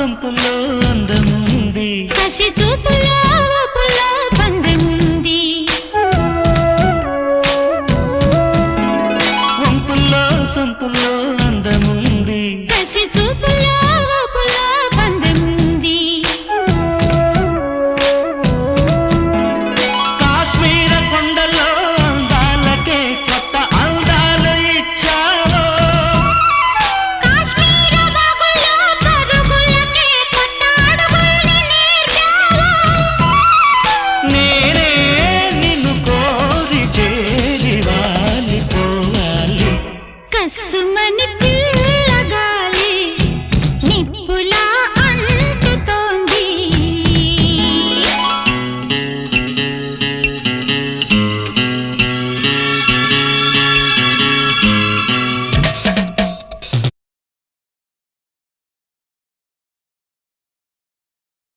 సొంపులో అందముంది. కసి చూపులో పండుంది వంపుల్లో సొంపులో అందముంది. కసి చూపులో सुमन